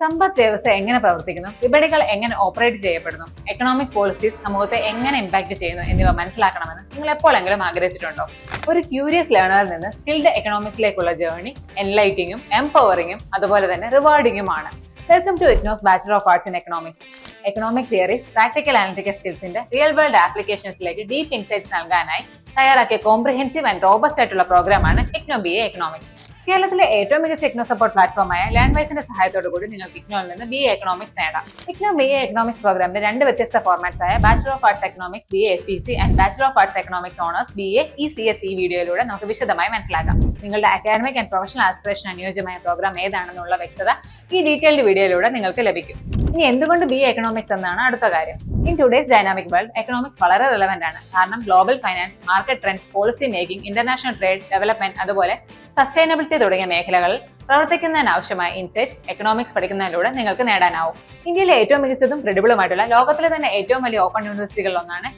സമ്പദ് വ്യവസ്ഥ എങ്ങനെ പ്രവർത്തിക്കുന്നു? വിപണികൾ എങ്ങനെ ഓപ്പറേറ്റ് ചെയ്യപ്പെടുന്നു? എക്കണോമിക് പോളിസീസ് സമൂഹത്തെ എങ്ങനെ ഇമ്പാക്ട് ചെയ്യുന്നു എന്നിവ മനസ്സിലാക്കണമെന്ന് നിങ്ങൾ എപ്പോഴെങ്കിലും ആഗ്രഹിച്ചിട്ടുണ്ടോ? ഒരു ക്യൂരിയസ് ലേണറിൽ നിന്ന് സ്കിൽഡ് എക്കണോമിക്സിലേക്കുള്ള ജേർണി എൻലൈറ്റിങ്ങും എംപവറിങ്ങും അതുപോലെ തന്നെ റിവാർഡിങ്ങുമാണ് welcome to IGNOU's bachelor of arts in economics economic theories practical analytical സ്കിൽസിന്റെ റിയൽ വേൾഡ് ആപ്ലിക്കേഷൻസിലേക്ക് ഡീപ് ഇൻസൈറ്റ്സ് നൽകാനായി തയ്യാറാക്കിയ കോംപ്രിഹെൻസീവ് ആൻഡ് റോബസ്റ്റ് ആയിട്ടുള്ള പ്രോഗ്രാമാണ് ഇഗ്നോ ബി എ എക്കണോമിക്സ് കേരളത്തിലെ ഏറ്റവും മികച്ച ഇഗ്നോ സപ്പോർട്ട് പ്ലാറ്റ്ഫോമായ ലാൻഡ് വൈസിന്റെ സഹായത്തോടു കൂടി നിങ്ങൾക്ക് ഇഗ്നോയിൽ നിന്ന് ബി എ എക്കണോമിക്സ് നേടാം. ഇഗ്നോ ബി എ എക്കണോമിക്സ് പ്രോഗ്രാമിന്റെ രണ്ട് വ്യത്യസ്ത ഫോർമാറ്റ്സ് ആയ bachelor of arts economics B A F P C and bachelor of arts economics honours B A E C H ഈ വീഡിയോയിലൂടെ നമുക്ക് വിശദമായി മനസ്സിലാക്കാം. നിങ്ങളുടെ അക്കാഡമിക് ആൻഡ് പ്രൊഫഷണൽ ആസ്പിറേഷൻ അനുയോജ്യമായ പ്രോഗ്രാം ഏതാണെന്നുള്ള വ്യക്തത ഈ ഡീറ്റെയിൽഡ് വീഡിയോയിലൂടെ നിങ്ങൾക്ക് ലഭിക്കും. ഇനി എന്തുകൊണ്ട് ബി എക്കണോമിക്സ് എന്നാണ് അടുത്ത കാര്യം. In today's dynamic world economics വളരെ റിലവന്റ് ആണ്. കാരണം global finance market trends policy making international trade development അതുപോലെ സസ്റ്റൈനബിലിറ്റി തുടങ്ങിയ മേഖലകളിൽ പ്രവർത്തിക്കുന്നതിനാവശ്യമായ ഇൻസൈറ്റ്സ് എക്കണോമിക്സ് പഠിക്കുന്നതിലൂടെ നിങ്ങൾക്ക് നേടാനാവും. ഇന്ത്യയിലെ ഏറ്റവും മികച്ചതും ക്രെഡിബിളുമായിട്ടുള്ള ലോകത്തിലെ തന്നെ ഏറ്റവും വലിയ ഓപ്പൺ യൂണിവേഴ്സിറ്റികളിൽ ഒന്നാണ്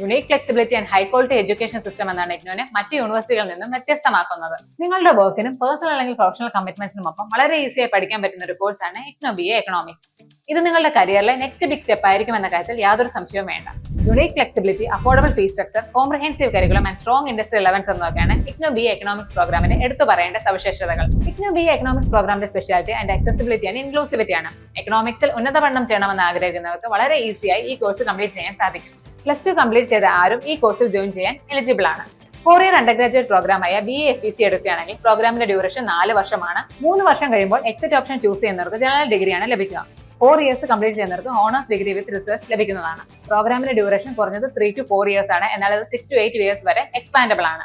unique flexibility and high quality education system എന്നാണ് ഇഗ്നോനെ മറ്റ് യൂണിവേഴ്സിറ്റികളിൽ നിന്നും വ്യത്യസ്തമാക്കുന്നത്. നിങ്ങളുടെ വർക്കിനും പേഴ്സണൽ അല്ലെങ്കിൽ പ്രൊഫഷണൽ കമ്മിറ്റ്മെന്റ്സിനും ഒപ്പം വളരെ ഈസിയായി പഠിക്കാൻ പറ്റുന്ന ഒരു കോഴ്സാണ് ഇഗ്നോ ബി എ എക്കണോമിക്സ് ഇത് നിങ്ങളുടെ കരിയറിലെ നെക്സ്റ്റ് ബിഗ് സ്റ്റെപ്പ് ആയിരിക്കും എന്ന കാര്യത്തിൽ യാതൊരു സംശയവും വേണ്ട. Unique flexibility affordable fees structure comprehensive curriculum and strong industry relevance എന്നൊക്കെയാണ് ഇഗ്നോ ബി എക്കണോമിക്സ് പ്രോഗ്രാമിന് എടുത്തു പറയേണ്ട സവിശേഷതകൾ. ഇഗ്നോ ബി എക്കണോമിക്സ് പ്രോഗ്രാമിന്റെ speciality and accessibility and inclusivity ആണ്. എക്കണോമിക്സിൽ ഉന്നത പഠനം ചെയ്യണമെന്ന് ആഗ്രഹിക്കുന്നവർക്ക് വളരെ ഈസിയായി ഈ കോഴ്സ് കംപ്ലീറ്റ് ചെയ്യാൻ സാധിക്കും. പ്ലസ് ടു കംപ്ലീറ്റ് ചെയ്ത ആരും ഈ കോഴ്സിൽ ജോയിൻ ചെയ്യാൻ എലിജിബിൾ ആണ്. ഫോർ ഇയർ അണ്ടർ ഗ്രാജുവേറ്റ് പ്രോഗ്രാമായ ബി എ എഫ് സി എടുക്കുകയാണെങ്കിൽ പ്രോഗ്രാമിന്റെ ഡ്യൂറേഷൻ നാല് വർഷമാണ്. മൂന്ന് വർഷം കഴിയുമ്പോൾ എക്സിറ്റ് ഓപ്ഷൻ ചൂസ് ചെയ്യുന്നവർക്ക് ജനറൽ ഡിഗ്രിയാണ് ലഭിക്കുക. ഫോർ ഇയേഴ്സ് കംപ്ലീറ്റ് ചെയ്യുന്നവർക്ക് ഓണേഴ്സ് ഡിഗ്രി വിത്ത് റിസർച്ച് ലഭിക്കുന്നതാണ്. പ്രോഗ്രാമിന്റെ ഡ്യൂറേഷൻ കുറഞ്ഞത് ത്രീ ടു ഫോർ ഇയേഴ്സ് ആണ്. എന്നാൽ അത് സിക്സ് ടു എയ്റ്റ് ഇയേഴ്സ് വരെ എക്സ്പാൻഡബിൾ ആണ്.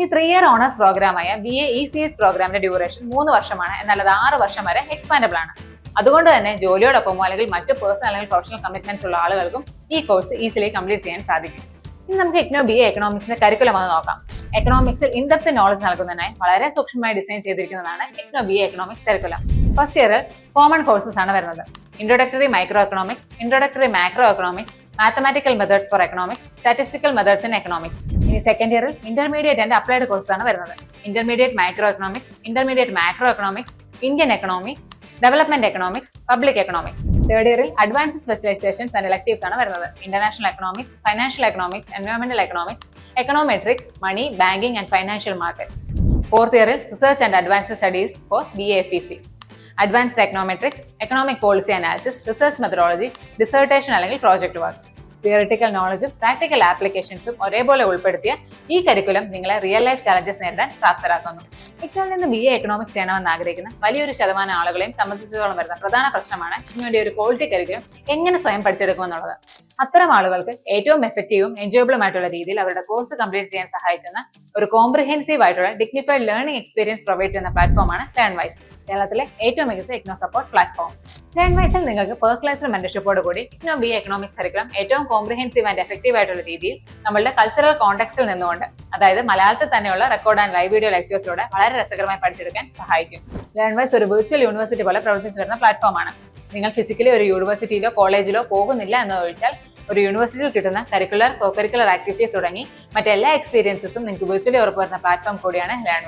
ഈ three year honours പ്രോഗ്രാമായ B A E C S പ്രോഗ്രാമിന്റെ ഡ്യൂറേഷൻ മൂന്ന് വർഷമാണ്. എന്നാൽ അത് ആറ് വർഷം വരെ എക്സ്പാൻഡബിൾ ആണ്. അതുകൊണ്ട് തന്നെ ജോലിയോടൊപ്പമോ അല്ലെങ്കിൽ മറ്റ് പേഴ്സണൽ അല്ലെങ്കിൽ പ്രൊഫഷണൽ കമ്മിറ്റ്മെന്റ്സ് ഉള്ള ആളുകൾക്കും ഈ കോഴ്സ് ഈസിലി കംപ്ലീറ്റ് ചെയ്യാൻ സാധിക്കും. ഇനി നമുക്ക് ഇഗ്നോ ബി എ എക്കണോമിക്സിന്റെ കരിക്കുലം ഒന്ന് നോക്കാം. എക്കണോമിക്സിൽ ഇൻഡെപ്ത് നോളജ് നൽകുന്നതിനായി വളരെ സൂക്ഷ്മമായി design ചെയ്തിരിക്കുന്നതാണ് IGNOU B A economics curriculum first ഇയറിൽ കോമൺ കോഴ്സസ് ആണ് വരുന്നത്. Introductory micro economics introductory macro economics mathematical methods for economics statistical methods in economics ഇനി സെക്കൻഡ് ഇയറിൽ ഇന്റർമീഡിയറ്റ് ആൻഡ് അപ്ലൈഡ് കോഴ്സാണ് വരുന്നത്. Intermediate micro economics intermediate macro economics Indian economy development economics public economics third ഇയറിൽ advanced specialisations and electives ആണ് വരുന്നത്. International economics financial economics എൻവയോൺമെന്റൽ economics econometrics money banking and financial markets fourth ഇയറിൽ research and advanced studies for B A F C advanced econometrics economic policy analysis research methodology dissertation അല്ലെങ്കിൽ project work theoretical നോളജും practical ആപ്ലിക്കേഷൻസും ഒരേപോലെ ഉൾപ്പെടുത്തിയ ഈ curriculum നിങ്ങളെ real life challenges നേരിടാൻ പ്രാപ്തരാക്കുന്നു. ഇക്കോയിൽ നിന്ന് ബി എ എക്കണോമിക്സ് ചെയ്യണമെന്ന് ആഗ്രഹിക്കുന്ന വലിയൊരു ശതമാനം ആളുകളെയും സംബന്ധിച്ചിടത്തോളം വരുന്ന പ്രധാന പ്രശ്നമാണ് ഇതിനുവേണ്ടി ഒരു ക്വാളിറ്റി കരിക്കുലം എങ്ങനെ സ്വയം പഠിച്ചെടുക്കുമെന്നുള്ളത്. അത്തരം ആളുകൾക്ക് ഏറ്റവും എഫക്റ്റീവും എൻജോയബിളുമായിട്ടുള്ള രീതിയിൽ അവരുടെ കോഴ്സ് കംപ്ലീറ്റ് ചെയ്യാൻ സഹായിക്കുന്ന ഒരു കോംപ്രിഹെൻസീവ് ആയിട്ടുള്ള ഡിഗ്നിഫൈഡ് ലേണിംഗ് എക്സ്പീരിയൻസ് പ്രൊവൈഡ് ചെയ്യുന്ന പ്ലാറ്റ്ഫോമാണ് ലേൺ വൈസ് കേരളത്തിലെ ഏറ്റവും മികച്ച ഇഗ്നോ സപ്പോർട്ട് പ്ലാറ്റ്ഫോം ലേൺ വൈസിൽ നിങ്ങൾക്ക് പേഴ്സണലൈസ്ഡ് മെന്റർഷിപ്പോട് കൂടി ഇഗ്നോ ബി എക്കണോമിക്സ് കരിക്കുലം ഏറ്റവും കോംപ്രിഹെൻസീവ് ആൻഡ് എഫക്റ്റീവ് ആയിട്ടുള്ള രീതിയിൽ നമ്മളുടെ കൾച്ചറൽ കോണ്ടെക്സ്റ്റിൽ നിന്നുകൊണ്ട് അതായത് മലയാളത്തിൽ തന്നെയുള്ള റെക്കോർഡ് ആൻഡ് ലൈവ് വീഡിയോ ലെക്ചേഴ്സിലൂടെ വളരെ രസകരമായി പഠിച്ചെടുക്കാൻ സഹായിക്കും. ലേൺ വൈസ് ഒരു വെർച്വൽ യൂണിവേഴ്സിറ്റി പോലെ പ്രവർത്തിച്ചു വരുന്ന പ്ലാറ്റ്ഫോമാണ് നിങ്ങൾ ഫിസിക്കലി ഒരു യൂണിവേഴ്സിറ്റിയിലോ കോളേജിലോ പോകുന്നില്ല എന്ന് ഒഴിച്ചാൽ ഒരു യൂണിവേഴ്സിറ്റിയിൽ കിട്ടുന്ന കരിക്കുലർ കോ കരിക്കുലർ ആക്ടിവിറ്റീസ് തുടങ്ങി മറ്റെല്ലാ എക്സ്പീരിയൻസസും നിങ്ങൾക്ക് വിർച്വലി ഉറപ്പുവരുന്ന പ്ലാറ്റ്ഫോം കൂടിയാണ് ലേൺ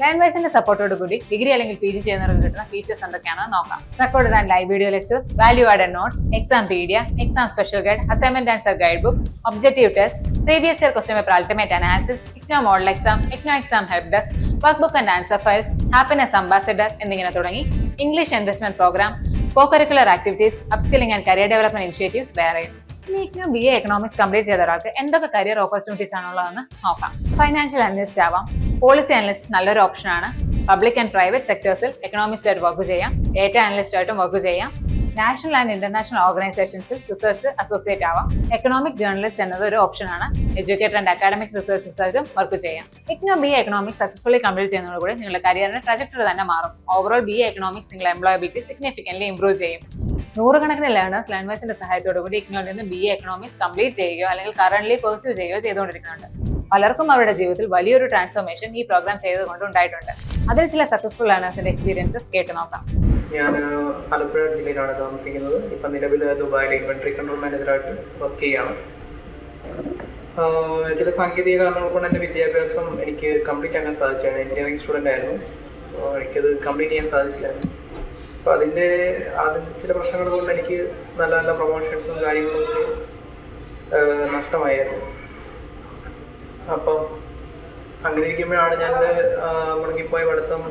ലേൺ വൈസിന്റെ സപ്പോർട്ടോട് കൂടി ഡിഗ്രി അല്ലെങ്കിൽ പി ജി ചെയ്യുന്നവർക്ക് കിട്ടുന്ന ഫീച്ചേഴ്സ് എന്തൊക്കെയാണെന്ന് നോക്കാം. Record and live video lectures value added notes Exampedia exam special guide assignment answer guide books objective test previous year question paper ultimate analysis IGNOU model exam IGNOU exam help desk work book and answer files happiness ambassador എന്നിങ്ങനെ തുടങ്ങി. English investment programme co curricular activities upskilling and career development initiatives വേറെയും IGNOU B A economics complete ചെയ്ത ഒരാൾക്ക് എന്തൊക്കെ career opportunities ആണുള്ളതെന്ന് നോക്കാം. Financial analyst ആവാം. Policy analyst നല്ലൊരു ഓപ്ഷനാണ് പബ്ലിക് ആൻഡ് പ്രൈവറ്റ് സെക്ടേഴ്സിൽ എക്കണോമിസ്റ്റ് ആയിട്ട് വർക്ക് ചെയ്യാം. ഡേറ്റ അനലിസ്റ്റ് ആയിട്ടും വർക്ക് ചെയ്യാം. നാഷണൽ ആൻഡ് ഇന്റർനാഷണൽ ഓർഗനൈസേഷൻസിൽ റിസർച്ച് അസോസിയേറ്റ് ആവാം. എക്കണോമിക് ജേർണലിസ്റ്റ് എന്നത് ഒരു ഓപ്ഷനാണ് എഡ്യൂക്കേറ്റർ ആൻഡ് അക്കാഡമിക് റിസർച്ചസ് ആയിട്ടും വർക്ക് ചെയ്യാം. IGNOU B economics successfully complete ചെയ്യുന്നതോടുകൂടി നിങ്ങളുടെ കരിയറിന്റെ ട്രജക്ടറി തന്നെ മാറും. ഓവറോൾ ബി എക്കണോമിക്സ് നിങ്ങളുടെ എംപ്ലോയബിലിറ്റി സിഗ്നിഫിക്കൻലി ഇംപ്രൂവ് ചെയ്യും. നൂറുകണക്കിന് ലേണേഴ്സ് ലാൻഡ്വേജിന്റെ സഹായത്തോടു കൂടി ഇഗ്നോയിൽ നിന്ന് ബി എക്കണോമിക്സ് കംപ്ലീറ്റ് ചെയ്യുകയോ അല്ലെങ്കിൽ കറന്റ് പെർസ്യൂ ചെയ്യുകയോ ചെയ്തുകൊണ്ടിരിക്കുന്നുണ്ട്. പലർക്കും അവരുടെ ജീവിതത്തിൽ വലിയൊരു ട്രാൻസ്ഫോർമേഷൻ ഈ പ്രോഗ്രാം ചെയ്തുകൊണ്ട് ഉണ്ടായിട്ടുണ്ട്. അതിൽ ചില സക്സസ്ഫുൾ ലേണേഴ്സിന്റെ എക്സ്പീരിയൻസസ് കേട്ട് നോക്കാം. ഞാൻ ആലപ്പുഴ ജില്ലയിലാണ് താമസിക്കുന്നത്. ഇപ്പം നിലവിൽ ദുബായിലെ ഇൻവെൻട്രി കൺട്രോൾ മാനേജറായിട്ട് വർക്ക് ചെയ്യാണ്. ആഹ് ചില സാങ്കേതിക കാരണങ്ങൾ കൊണ്ട് എന്റെ വിദ്യാഭ്യാസം എനിക്ക് കംപ്ലീറ്റ് ആക്കാൻ സാധിച്ചാണ് എഞ്ചിനീയറിംഗ് സ്റ്റുഡന്റ് ആയിരുന്നു. അപ്പോൾ എനിക്കത് കംപ്ലീറ്റ് ചെയ്യാൻ സാധിച്ചില്ലായിരുന്നു. അപ്പോൾ അതിന്റെ അതിന് ചില പ്രശ്നങ്ങൾ കൊണ്ട് എനിക്ക് നല്ല നല്ല പ്രൊമോഷൻസും കാര്യങ്ങളൊക്കെ നഷ്ടമായിരുന്നു. അപ്പം അങ്ങനെ ഇരിക്കുമ്പോഴാണ് ഞാൻ മുടങ്ങിപ്പോയ പഠിത്തം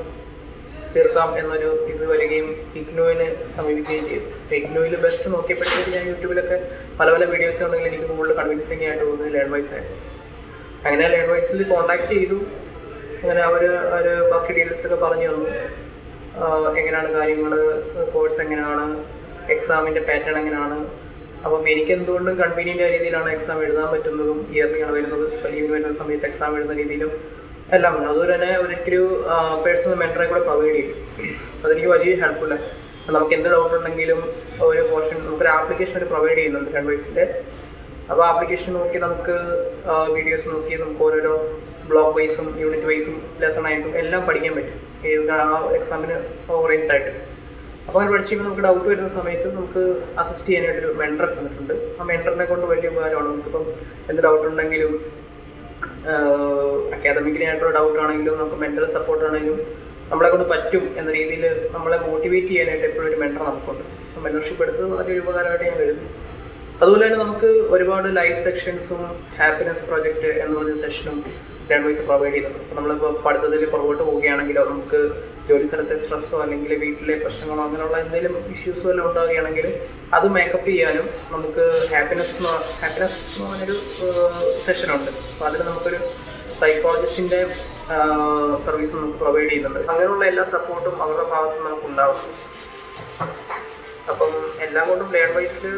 തീർക്കാം എന്നൊരു ഇത് വരികയും ഇഗ്നോയിനെ സമീപിക്കുകയും ചെയ്തു. ഇഗ്നോയിൽ ബെസ്റ്റ് നോക്കിയപ്പോഴത്തേക്ക് ഞാൻ യൂട്യൂബിലൊക്കെ പല പല വീഡിയോസ് ഉണ്ടെങ്കിൽ എനിക്ക് കൂടുതൽ കൺവിൻസിങ് ആയിട്ട് തോന്നുന്നത് ലേൺ വൈസ് ആയിരുന്നു അങ്ങനെ ലേൺ വൈസിൽ കോൺടാക്ട് ചെയ്തു. അങ്ങനെ അവർ അവർ ബാക്കി ഡീറ്റെയിൽസ് ഒക്കെ പറഞ്ഞു തന്നു. എങ്ങനെയാണ് കാര്യങ്ങൾ കോഴ്സ് എങ്ങനെയാണ് എക്സാമിന്റെ പാറ്റേൺ എങ്ങനെയാണ്. അപ്പം എനിക്ക് എന്തുകൊണ്ടും കൺവീനിയന്റ് രീതിയിലാണ് എക്സാം എഴുതാൻ പറ്റുന്നതും ഇയർലി ആണ് വരുന്നത് ഇപ്പം ലീവ് വരുന്ന സമയത്ത് എക്സാം എഴുതുന്ന രീതിയിലും എല്ലാം അതുപോലെ തന്നെ ഒരിക്കലും പേഴ്സണൽ മെന്ററെ കൂടെ പ്രൊവൈഡ് ചെയ്യും അതെനിക്ക് വലിയ ഹെൽപ്ഫുള്ളാണ് നമുക്ക് എന്ത് ഡൗട്ട് ഉണ്ടെങ്കിലും ഒരു പോർഷൻ നമുക്കൊരു ആപ്ലിക്കേഷൻ ഒരു പ്രൊവൈഡ് ചെയ്യുന്നുണ്ട് കൺവേഴ്സിന്റെ അപ്പോൾ ആപ്ലിക്കേഷൻ നോക്കി നമുക്ക് വീഡിയോസ് നോക്കി നമുക്ക് ഓരോരോ ബ്ലോക്ക് വൈസും യൂണിറ്റ് വൈസും ലെസൺ ആയിട്ടും എല്ലാം പഠിക്കാൻ പറ്റും. ഏത് ആ എക്സാമിന് ഓറിയന്റഡ് ആയിട്ട്. അപ്പോൾ അങ്ങനെ പഠിച്ചു നമുക്ക് ഡൗട്ട് വരുന്ന സമയത്ത് നമുക്ക് അസിസ്റ്റ് ചെയ്യാനായിട്ടൊരു മെന്റർ തന്നിട്ടുണ്ട് ആ മെന്ററിനെ കൊണ്ട് വലിയ ഉപകാരമാണ്. നമുക്കിപ്പം എന്ത് ഡൗട്ട് ഉണ്ടെങ്കിലും അക്കാദമിക്കലി ആയിട്ടുള്ള ഡൗട്ട് ആണെങ്കിലും നമുക്ക് മെന്റൽ സപ്പോർട്ട് ആണെങ്കിലും നമ്മളെ കൊണ്ട് പറ്റും എന്ന രീതിയിൽ നമ്മളെ മോട്ടിവേറ്റ് ചെയ്യാനായിട്ട് എപ്പോഴും ഒരു മെന്റർ നമുക്കുണ്ട്. മെന്റർഷിപ്പ് എടുത്തത് ഒരു ഉപകാരമായിട്ട് ഞാൻ കരുതുന്നു. അതുപോലെ തന്നെ നമുക്ക് ഒരുപാട് ലൈഫ് സെക്ഷൻസും ഹാപ്പിനെസ് പ്രോജക്റ്റ് എന്ന് പറഞ്ഞ സെഷനും രണ്ട് വയസ്സ് പ്രൊവൈഡ് ചെയ്യുന്നുണ്ട്. അപ്പോൾ നമ്മളിപ്പോൾ പഠിത്തത്തിൽ പുറകോട്ട് പോവുകയാണെങ്കിലോ നമുക്ക് ജോലി സ്ഥലത്തെ സ്ട്രെസ്സോ അല്ലെങ്കിൽ വീട്ടിലെ പ്രശ്നങ്ങളോ അങ്ങനെയുള്ള എന്തെങ്കിലും ഇഷ്യൂസോ എല്ലാം ഉണ്ടാവുകയാണെങ്കിൽ അത് മേക്കപ്പ് ചെയ്യാനും നമുക്ക് ഹാപ്പിനെസ് ഹാപ്പിനെസ് എന്ന് പറഞ്ഞൊരു സെഷനുണ്ട് അപ്പോൾ അതിൽ നമുക്കൊരു സൈക്കോളജിസ്റ്റിന്റെ സർവീസ് നമുക്ക് പ്രൊവൈഡ് ചെയ്യുന്നുണ്ട്. അങ്ങനെയുള്ള എല്ലാ സപ്പോർട്ടും അവരുടെ ഭാഗത്ത് നമുക്ക് ഉണ്ടാവും. അപ്പം എല്ലാം കൊണ്ടും ലേൺ വൈസിൽ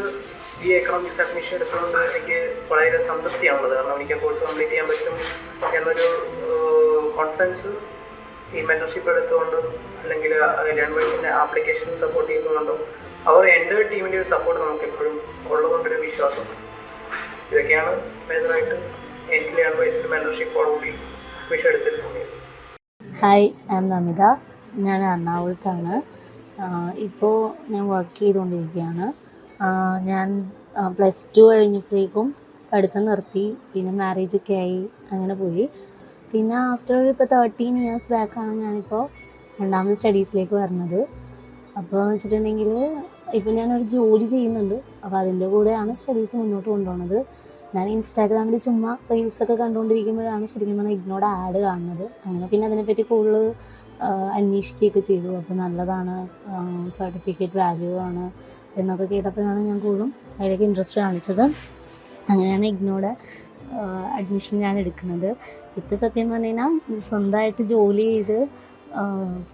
ഈ എക്കണോമിക്സ് അഡ്മിഷൻ എടുത്തുകൊണ്ട് എനിക്ക് വളരെ സംതൃപ്തിയാണുള്ളത്. കാരണം എനിക്ക് കോഴ്സ് കംപ്ലീറ്റ് ചെയ്യാൻ പറ്റും എന്നൊരു കോൺഫിഡൻസ് ഈ മെന്റർഷിപ്പ് എടുത്തുകൊണ്ട് അല്ലെങ്കിൽ ഗവൺമെന്റിന്റെ ആപ്ലിക്കേഷൻ സപ്പോർട്ട് ചെയ്യുന്നതുകൊണ്ടും അവർ എന്റെ ടീമിന്റെ ഒരു സപ്പോർട്ട് നമുക്ക് എപ്പോഴും ഉള്ളതുകൊണ്ടൊരു വിശ്വാസം. ഇതൊക്കെയാണ് മേജറായിട്ട് എനിക്ക് ലേൺ വൈസിന്റെ മെന്റർഷിപ്പോടുകൂടി അഡ്മിഷൻ എടുത്തിട്ടുണ്ട് ഹായ് എം നമിത ഞാൻ എറണാകുളത്താണ്. ഇപ്പോൾ ഞാൻ വർക്ക് ചെയ്തുകൊണ്ടിരിക്കുകയാണ്. ഞാൻ പ്ലസ് ടു കഴിഞ്ഞപ്പോഴേക്കും പഠിത്തം നിർത്തി. പിന്നെ മാരേജൊക്കെ ആയി. അങ്ങനെ പോയി. പിന്നെ ആഫ്റ്റർ ഇപ്പോൾ തേർട്ടീൻ ഇയേഴ്സ് ബാക്കാണ് ഞാനിപ്പോൾ രണ്ടാമത് സ്റ്റഡീസിലേക്ക് വരുന്നത്. അപ്പോൾ വെച്ചിട്ടുണ്ടെങ്കിൽ ഇപ്പം ഞാനൊരു ജോലി ചെയ്യുന്നുണ്ട്. അപ്പോൾ അതിന്റെ കൂടെയാണ് സ്റ്റഡീസ് മുന്നോട്ട് കൊണ്ടുപോകുന്നത്. ഞാൻ ഇൻസ്റ്റാഗ്രാമിൽ ചുമ്മാ റീൽസൊക്കെ കണ്ടുകൊണ്ടിരിക്കുമ്പോഴാണ് ശരിക്കും പറഞ്ഞാൽ ഇഗ്നോട് ആഡ് കാണുന്നത്. അങ്ങനെ പിന്നെ അതിനെപ്പറ്റി കൂടുതൽ അന്വേഷിക്കുകയൊക്കെ ചെയ്തു. അപ്പോൾ നല്ലതാണ് സർട്ടിഫിക്കറ്റ് വാല്യൂ ആണ് എന്നൊക്കെ കേട്ടപ്പോഴാണ് ഞാൻ കൂടുതലും അതിലേക്ക് ഇൻട്രസ്റ്റ് കാണിച്ചത്. അങ്ങനെയാണ് ഇഗ്നോയുടെ അഡ്മിഷൻ ഞാൻ എടുക്കുന്നത്. ഇപ്പോൾ സത്യം പറഞ്ഞു കഴിഞ്ഞാൽ സ്വന്തമായിട്ട് ജോലി ചെയ്ത്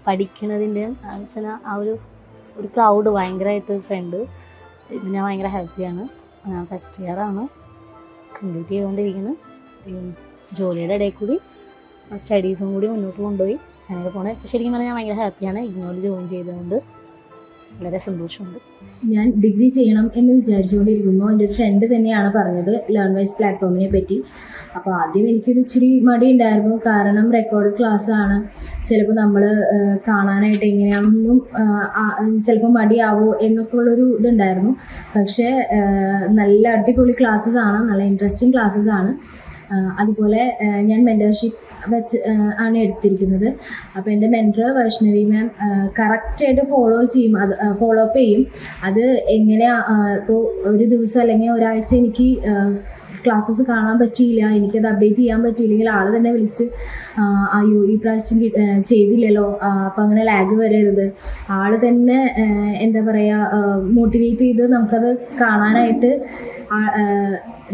പഠിക്കണതിന്റെയും വെച്ചാൽ ആ ഒരു ഒരു ക്രൗഡ് ഭയങ്കരമായിട്ട് ഫ്രണ്ട് ഇപ്പം ഞാൻ ഭയങ്കര ഹാപ്പിയാണ് ഫസ്റ്റ് ഇയർ ആണ്. കംപ്ലീറ്റ് ചെയ്തുകൊണ്ടിരിക്കുന്നു ജോലിയുടെ ഇടയിൽ കൂടി സ്റ്റഡീസും കൂടി മുന്നോട്ട് കൊണ്ടുപോയി. അങ്ങനെയൊക്കെ പോണേ. ശരിക്കും പറഞ്ഞാൽ ഞാൻ ഭയങ്കര ഹാപ്പിയാണ് ഇഗ്നോർ ജോയിൻ ചെയ്തതുകൊണ്ട്. വളരെ സന്തോഷമുണ്ട്. ഞാൻ ഡിഗ്രി ചെയ്യണം എന്ന് വിചാരിച്ചുകൊണ്ടിരിക്കുമ്പോൾ എന്റെ ഒരു ഫ്രണ്ട് തന്നെയാണ് പറഞ്ഞത് ലേൺ വൈസ് പ്ലാറ്റ്ഫോമിനെ പറ്റി. അപ്പോൾ ആദ്യം എനിക്കൊരു ഇച്ചിരി മടി ഉണ്ടായിരുന്നു. കാരണം റെക്കോർഡ് ക്ലാസ് ആണ്. ചിലപ്പോൾ നമ്മൾ കാണാനായിട്ട് എങ്ങനെയാണെന്നും ചിലപ്പോൾ മടിയാവോ എന്നൊക്കെ ഉള്ളൊരു ഇതുണ്ടായിരുന്നു. പക്ഷേ നല്ല അടിപൊളി ക്ലാസ്സസ് ആണ്. നല്ല ഇൻട്രസ്റ്റിംഗ് ക്ലാസ്സസ് ആണ്. അതുപോലെ ഞാൻ മെന്റർഷിപ്പ് വെച്ച് ആണ് എടുത്തിരിക്കുന്നത്. അപ്പോൾ എന്റെ മെന്റർ വൈഷ്ണവി മാം കറക്റ്റായിട്ട് ഫോളോ ചെയ്യും. അത് ഫോളോ അപ്പ് ചെയ്യും. അത് എങ്ങനെയാ ഇപ്പോൾ ഒരു ദിവസം അല്ലെങ്കിൽ ഒരാഴ്ച എനിക്ക് ക്ലാസ്സസ് കാണാൻ പറ്റിയില്ല. എനിക്കത് അപ്ഡേറ്റ് ചെയ്യാൻ പറ്റിയില്ലെങ്കിൽ ആൾ തന്നെ വിളിച്ച് അയ്യോ ഈ പ്രാവശ്യം ചെയ്തില്ലല്ലോ. അപ്പം അങ്ങനെ ലാഗ് വരരുത്. ആൾ തന്നെ എന്താ പറയുക മോട്ടിവേറ്റ് ചെയ്ത് നമുക്കത് കാണാനായിട്ട്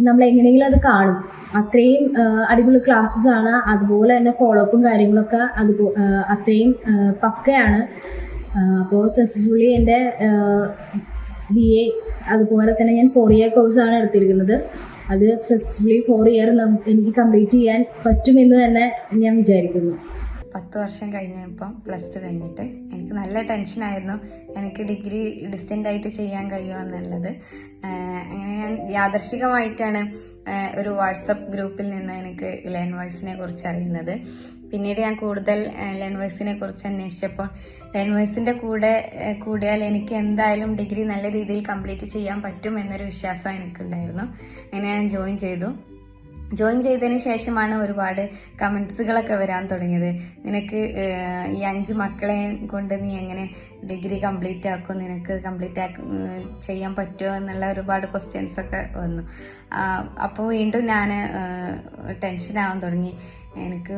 നമ്മൾ എങ്ങനെയെങ്കിലും അത് കാണും. അത്രയും അടിപൊളി ക്ലാസ്സസ് ആണ്. അതുപോലെ തന്നെ ഫോളോ അപ്പും കാര്യങ്ങളൊക്കെ അതുപോ അത്രയും പക്കയാണ്. അപ്പോൾ സക്സസ്ഫുള്ളി എന്റെ ബി എ അതുപോലെ തന്നെ ഞാൻ ഫോർ ഇയർ കോഴ്സാണ് എടുത്തിരിക്കുന്നത്. അത് സക്സസ്ഫുള്ളി ഫോർ ഇയർ എനിക്ക് കംപ്ലീറ്റ് ചെയ്യാൻ പറ്റുമെന്ന് തന്നെ ഞാൻ വിചാരിക്കുന്നു. പത്ത് വർഷം കഴിഞ്ഞപ്പം പ്ലസ് ടു കഴിഞ്ഞിട്ട് എനിക്ക് നല്ല ടെൻഷനായിരുന്നു എനിക്ക് ഡിഗ്രി ഡിസ്റ്റന്റ് ആയിട്ട് ചെയ്യാൻ കഴിയുമോ എന്നുള്ളത് അങ്ങനെ ഞാൻ യാദർശികമായിട്ടാണ് ഒരു വാട്സപ്പ് ഗ്രൂപ്പിൽ നിന്ന് എനിക്ക് ലേൺ വോയ്സിനെ കുറിച്ച് അറിയുന്നത്. പിന്നീട് ഞാൻ കൂടുതൽ ലേൺ വോയ്സിനെ കുറിച്ച് അന്വേഷിച്ചപ്പോൾ ലേൺ വോയ്സിന്റെ കൂടെ കൂടിയാൽ എനിക്ക് എന്തായാലും ഡിഗ്രി നല്ല രീതിയിൽ കംപ്ലീറ്റ് ചെയ്യാൻ പറ്റും എന്നൊരു വിശ്വാസം എനിക്കുണ്ടായിരുന്നു. അങ്ങനെ ഞാൻ ജോയിൻ ചെയ്തു. ജോയിൻ ചെയ്തതിന് ശേഷമാണ് ഒരുപാട് കമൻസുകളൊക്കെ വരാൻ തുടങ്ങിയത്. നിനക്ക് ഈ അഞ്ച് മക്കളെ കൊണ്ട് നീ എങ്ങനെ ഡിഗ്രി കംപ്ലീറ്റ് ആക്കും? നിനക്ക് കംപ്ലീറ്റ് ആക്കും ചെയ്യാൻ പറ്റുമോ എന്നുള്ള ഒരുപാട് ക്വസ്റ്റ്യൻസ് ഒക്കെ വന്നു. അപ്പോൾ വീണ്ടും ഞാൻ ടെൻഷൻ ആവാൻ തുടങ്ങി. എനിക്ക്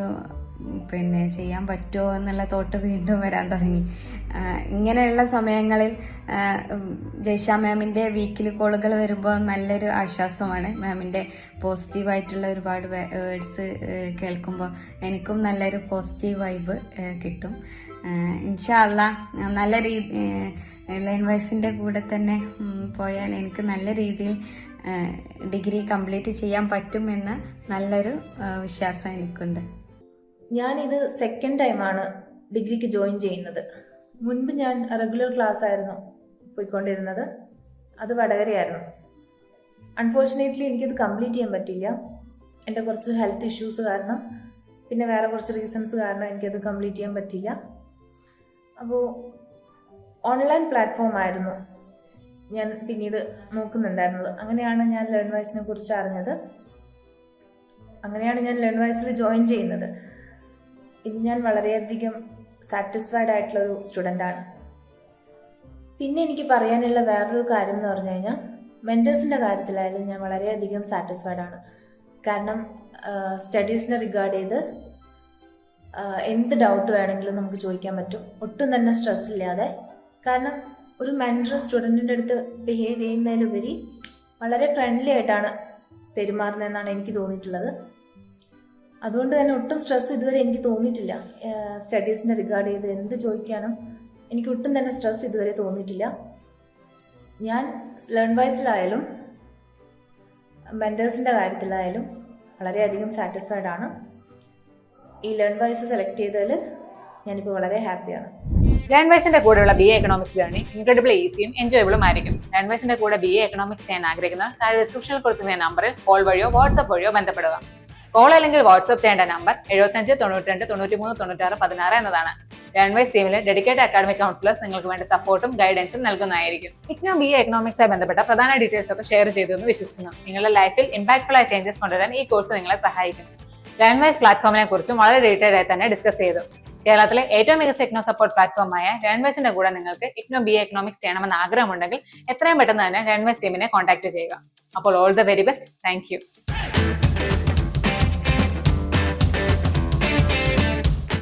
പിന്നെ ചെയ്യാൻ പറ്റുമോ എന്നുള്ള തോട്ട് വീണ്ടും വരാൻ തുടങ്ങി. ഇങ്ങനെയുള്ള സമയങ്ങളിൽ ജയ്ഷ മാമിന്റെ വീക്കിലി കോളുകൾ വരുമ്പോൾ നല്ലൊരു ആശ്വാസമാണ്. മാമിന്റെ പോസിറ്റീവായിട്ടുള്ള ഒരുപാട് വേർഡ്സ് കേൾക്കുമ്പോൾ എനിക്കും നല്ലൊരു പോസിറ്റീവ് വൈബ് കിട്ടും. ഇൻഷാല്ല നല്ല രീതി ലൈൻ വൈസിന്റെ കൂടെ തന്നെ പോയാൽ എനിക്ക് നല്ല രീതിയിൽ ഡിഗ്രി കംപ്ലീറ്റ് ചെയ്യാൻ പറ്റുമെന്ന് നല്ലൊരു വിശ്വാസം എനിക്കുണ്ട്. ഞാനിത് സെക്കൻഡ് ടൈമാണ് ഡിഗ്രിക്ക് ജോയിൻ ചെയ്യുന്നത്. മുൻപ് ഞാൻ റെഗുലർ ക്ലാസ് ആയിരുന്നു പോയിക്കൊണ്ടിരുന്നത്. അത് വടകരയായിരുന്നു. അൺഫോർച്ചുനേറ്റ്ലി എനിക്കത് കംപ്ലീറ്റ് ചെയ്യാൻ പറ്റില്ല എന്റെ കുറച്ച് ഹെൽത്ത് ഇഷ്യൂസ് കാരണം പിന്നെ വേറെ കുറച്ച് റീസൺസ് കാരണം എനിക്കത് കംപ്ലീറ്റ് ചെയ്യാൻ പറ്റില്ല അപ്പോൾ ഓൺലൈൻ പ്ലാറ്റ്ഫോം ആയിരുന്നു ഞാൻ പിന്നീട് നോക്കുന്നുണ്ടായിരുന്നത്. അങ്ങനെയാണ് ഞാൻ ലേൺ വൈസിനെ കുറിച്ച് അറിഞ്ഞത്. അങ്ങനെയാണ് ഞാൻ ലേൺ വൈസിൽ ജോയിൻ ചെയ്യുന്നത്. ഇന്ന് ഞാൻ വളരെയധികം സാറ്റിസ്ഫൈഡ് ആയിട്ടുള്ള ഒരു ആണ്. പിന്നെ എനിക്ക് പറയാനുള്ള വേറൊരു കാര്യം എന്ന് പറഞ്ഞു കഴിഞ്ഞാൽ മെന്റേഴ്സിന്റെ കാര്യത്തിലായാലും ഞാൻ വളരെയധികം സാറ്റിസ്ഫൈഡ് ആണ്. കാരണം സ്റ്റഡീസിനെ റിഗാർഡ് ചെയ്ത് എന്ത് ഡൗട്ട് വേണമെങ്കിലും നമുക്ക് ചോദിക്കാൻ പറ്റും. ഒട്ടും തന്നെ സ്ട്രെസ് ഇല്ലാതെ. കാരണം ഒരു മെന്റർ സ്റ്റുഡന്റിന്റെ അടുത്ത് ബിഹേവ് ചെയ്യുന്നതിലുപരി വളരെ ഫ്രണ്ട്ലി ആയിട്ടാണ് പെരുമാറുന്നതെന്നാണ് എനിക്ക് തോന്നിയിട്ടുള്ളത്. അതുകൊണ്ട് തന്നെ ഒട്ടും സ്ട്രെസ് ഇതുവരെ എനിക്ക് തോന്നിയിട്ടില്ല. സ്റ്റഡീസിനെ റിഗാർഡ് ചെയ്ത് എന്ത് ചോദിക്കാനും എനിക്ക് ഒട്ടും തന്നെ സ്ട്രെസ് ഇതുവരെ തോന്നിയിട്ടില്ല. ഞാൻ ലേൺ വൈസിലായാലും മെന്റേഴ്സിന്റെ കാര്യത്തിലായാലും വളരെയധികം സാറ്റിസ്ഫൈഡ് ആണ്. ഈ ലേൺ വൈസ് സെലക്ട് ചെയ്തതിൽ ഞാനിപ്പോൾ വളരെ ഹാപ്പിയാണ് ലേൺ വൈസിന്റെ കൂടെയുള്ള B A economics journey incredible ഈസിയും എൻജോയബിളും ആയിരിക്കും. ലേൺ വൈസിന്റെ കൂടെ ബി എ എക്കണോമിക്സ് ചെയ്യാൻ ആഗ്രഹിക്കുന്ന താഴെ ഡിസ്ക്രിപ്ഷനിൽ കൊടുക്കുന്ന നമ്പറിൽ കോൾ വഴിയോ വാട്സ്ആപ്പ് വഴിയോ ബന്ധപ്പെടുക. കോൾ അല്ലെങ്കിൽ വാട്സ്ആപ്പ് ചെയ്യേണ്ട നമ്പർ എഴുപത്തഞ്ച് തൊണ്ണൂറ്റിരണ്ട് തൊണ്ണൂറ്റി മൂന്ന് തൊണ്ണൂറ്റാറ് പതിനാറ് എന്നതാണ്. രൺവൈസ് ടീമിലെ ഡെഡിക്കേറ്റഡ് അക്കാഡമിക് കൗൺസിലേഴ്സ് നിങ്ങൾക്ക് വേണ്ട സപ്പോർട്ടും ഗൈഡൻസും നൽകുന്നതായിരിക്കും. ഇഗ്നോ ബി എക്കണോമിക്സായി ബന്ധപ്പെട്ട പ്രധാന ഡീറ്റെയിൽസ് ഒക്കെ ഷെയർ ചെയ്തു എന്ന് വിശ്വസിക്കുന്നു. നിങ്ങളുടെ ലൈഫിൽ ഇമ്പാക്ട്ഫുൾ ആയ ചേഞ്ചസ് കൊണ്ടുവരാൻ ഈ കോഴ്സ് നിങ്ങളെ സഹായിക്കും. രൺവൈസ് പ്ലാറ്റ്ഫോമിനെ കുറിച്ചും വളരെ ഡീറ്റെയിൽ ആയി തന്നെ ഡിസ്കസ് ചെയ്തു. കേരളത്തിലെ ഏറ്റവും മികച്ച ഇഗ്നോ സപ്പോർട്ട് പ്ലാറ്റ്ഫോമായ രൺവൈസിന്റെ കൂടെ നിങ്ങൾക്ക് ഇക്നോ ബി എക്കണോമിക്സ് ചെയ്യണമെന്ന് ആഗ്രഹമുണ്ടെങ്കിൽ എത്രയും പെട്ടെന്ന് തന്നെ രൺവൈസ് ടീമിനെ കോൺടാക്ട് ചെയ്യുക. അപ്പോൾ all the very best thank